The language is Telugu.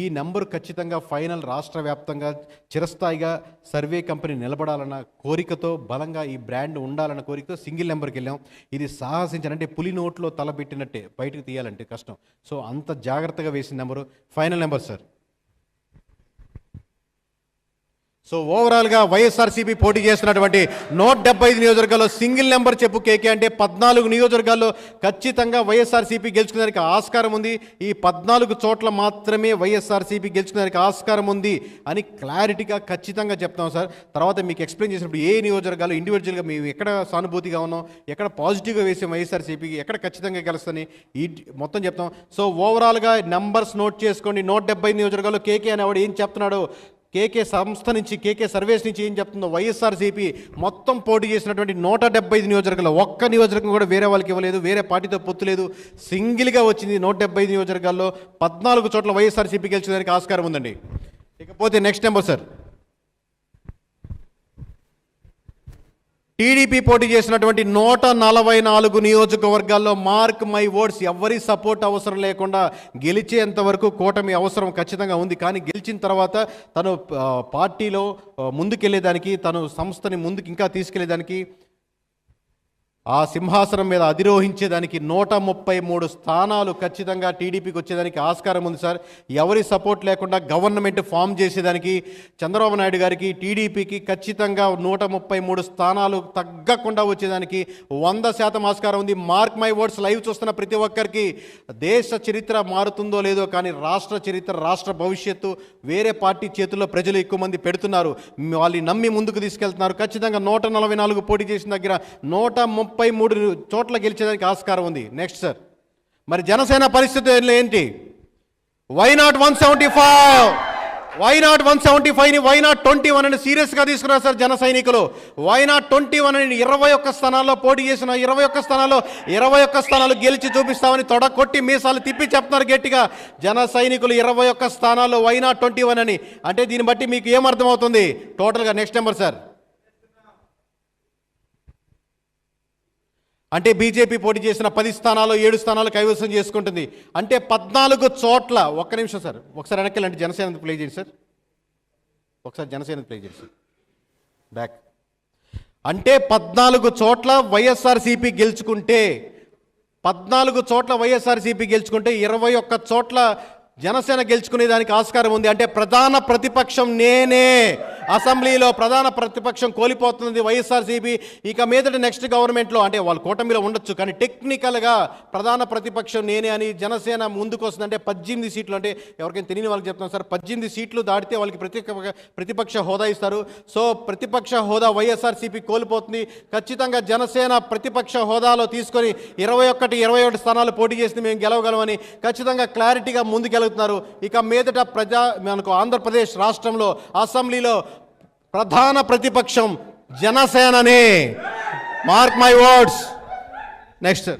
ఈ నెంబర్ ఖచ్చితంగా ఫైనల్ రాష్ట్ర వ్యాప్తంగా చిరస్థాయిగా సర్వే కంపెనీ నిలబడాలన్న కోరికతో బలంగా ఈ బ్రాండ్ ఉండాలన్న కోరికతో సింగిల్ నెంబర్కి వెళ్ళాం. ఇది సాహసించాలంటే పులి నోట్లో తలపెట్టినట్టే బయటకు తీయాలంటే కష్టం. సో అంత జాగ్రత్తగా వేసిన number final number sir. So ఓవరాల్గా వైఎస్ఆర్సీపీ పోటీ చేస్తున్నటువంటి నూట డెబ్బై ఐదు నియోజకవర్గాల్లో సింగిల్ నెంబర్ చెప్పు కేకే అంటే పద్నాలుగు నియోజకవర్గాల్లో ఖచ్చితంగా వైఎస్ఆర్సీపీ గెలుచుకునేదానికి ఆస్కారం ఉంది. ఈ పద్నాలుగు చోట్ల మాత్రమే వైఎస్ఆర్సీపీ గెలుచుకునేదానికి ఆస్కారం ఉంది అని క్లారిటీగా ఖచ్చితంగా చెప్తాం సార్. తర్వాత మీకు ఎక్స్ప్లెయిన్ చేసినప్పుడు ఏ నియోజకవర్గాలు ఇండివిజువల్గా మేము ఎక్కడ సానుభూతిగా ఉన్నాం ఎక్కడ పాజిటివ్గా వేసాం వైఎస్ఆర్సీపీకి ఎక్కడ ఖచ్చితంగా గెలుస్తుంది ఈ మొత్తం చెప్తాం. సో ఓవరాల్గా నెంబర్స్ నోట్ చేసుకోండి. నూట డెబ్బై నియోజకవర్గాల్లో కేకే అనేవాడు ఏం చెప్తున్నాడు? కేకే సంస్థ నుంచి కేకే సర్వేస్ నుంచి ఏం చెప్తుందో వైఎస్ఆర్సీపీ మొత్తం పోటీ చేసినటువంటి నూట డెబ్బై ఐదు నియోజకవర్గాల్లో ఒక్క నియోజకవర్గం కూడా వేరే వాళ్ళకి ఇవ్వలేదు వేరే పార్టీతో పొత్తు లేదు. సింగిల్గా వచ్చింది నూట డెబ్బై ఐదు నియోజకవర్గాల్లో పద్నాలుగు చోట్ల వైఎస్ఆర్సీపీ గెలిచేదానికి ఆస్కారం ఉందండి. ఇకపోతే నెక్స్ట్ నెంబర్ సార్ టీడీపీ పోటీ చేసినటువంటి నూట నలభై నాలుగు నియోజకవర్గాల్లో మార్క్ మై ఓట్స్ ఎవరి సపోర్ట్ అవసరం లేకుండా గెలిచేంత వరకు కూటమి అవసరం ఖచ్చితంగా ఉంది. కానీ గెలిచిన తర్వాత తను పార్టీలో ముందుకెళ్ళేదానికి తను సంస్థని ముందుకు ఇంకా తీసుకెళ్ళేదానికి ఆ సింహాసనం మీద అధిరోహించేదానికి నూట ముప్పై మూడు స్థానాలు ఖచ్చితంగా టీడీపీకి వచ్చేదానికి ఆస్కారం ఉంది సార్. ఎవరి సపోర్ట్ లేకుండా గవర్నమెంట్ ఫామ్ చేసేదానికి చంద్రబాబు నాయుడు గారికి టీడీపీకి ఖచ్చితంగా నూట ముప్పై మూడు స్థానాలు తగ్గకుండా వచ్చేదానికి వంద శాతం ఆస్కారం ఉంది. మార్క్ మై వర్డ్స్ లైవ్ చూస్తున్న ప్రతి ఒక్కరికి దేశ చరిత్ర మారుతుందో లేదో కానీ రాష్ట్ర చరిత్ర రాష్ట్ర భవిష్యత్తు వేరే పార్టీ చేతుల్లో ప్రజలు ఎక్కువ మంది పెడుతున్నారు. వాళ్ళని నమ్మి ముందుకు తీసుకెళ్తున్నారు. ఖచ్చితంగా నూట నలభై నాలుగు పోటీ చేసిన దగ్గర నూట ముప్పై మూడు చోట్ల గెలిచేదానికి ఆస్కారం ఉంది. నెక్స్ట్ సార్ మరి జనసేన పరిస్థితి ఏంటి? Why not one seventy five why not one seventy ఫైవ్ని why not twenty one అని సీరియస్గా తీసుకున్నారు సార్ జన సైనికులు? వై నాట్ ట్వంటీ వన్ అని ఇరవై ఒక్క స్థానాల్లో పోటీ చేసిన ఇరవై ఒక్క స్థానాల్లో ఇరవై ఒక్క స్థానాలు గెలిచి చూపిస్తామని తొడ కొట్టి మీసాలు తిప్పి చెప్తున్నారు గట్టిగా. జన సైనికులు ఇరవై ఒక్క స్థానాల్లో వై నాట్ ట్వంటీ వన్ అని? అంటే దీన్ని బట్టి మీకు ఏమర్థమవుతుంది టోటల్గా నెక్స్ట్ నెంబర్ సార్ అంటే బీజేపీ పోటీ చేసిన పది స్థానాలు ఏడు స్థానాలు కైవసం చేసుకుంటుంది. అంటే పద్నాలుగు చోట్ల ఒక్క నిమిషం సార్ ఒకసారి వెనక్కి అంటే జనసేన ప్లే చేయండి సార్. ఒకసారి జనసేన ప్లే చేయండి సార్. బ్యాక్ అంటే పద్నాలుగు చోట్ల వైఎస్ఆర్సీపీ గెలుచుకుంటే పద్నాలుగు చోట్ల వైఎస్ఆర్సీపీ గెలుచుకుంటే ఇరవై ఒక్క చోట్ల జనసేన గెలుచుకునే దానికి ఆస్కారం ఉంది. అంటే ప్రధాన ప్రతిపక్షం నేనే. అసెంబ్లీలో ప్రధాన ప్రతిపక్షం కోల్పోతుంది వైఎస్ఆర్సీపీ. ఇక మీదట నెక్స్ట్ గవర్నమెంట్లో అంటే వాళ్ళు కూటమిలో ఉండొచ్చు కానీ టెక్నికల్గా ప్రధాన ప్రతిపక్షం నేనే అని జనసేన ముందుకు వస్తుంది. అంటే పద్దెనిమిది సీట్లు అంటే ఎవరికైనా తెలియని వాళ్ళకి చెప్తాను సార్ పద్దెనిమిది సీట్లు దాటితే వాళ్ళకి ప్రతి ప్రతిపక్ష హోదా ఇస్తారు. సో ప్రతిపక్ష హోదా వైఎస్ఆర్సీపీ కోల్పోతుంది. ఖచ్చితంగా జనసేన ప్రతిపక్ష హోదాలో తీసుకొని ఇరవై ఒకటి ఇరవై ఒకటి స్థానాలు పోటీ చేసింది మేము గెలవగలమని ఖచ్చితంగా క్లారిటీగా చేయగలుగుతున్నారు ఇక మీదట ప్రజా మనకు ఆంధ్రప్రదేశ్ రాష్ట్రంలో అసెంబ్లీలో ప్రధాన ప్రతిపక్షం జనసేననే. Mark my words next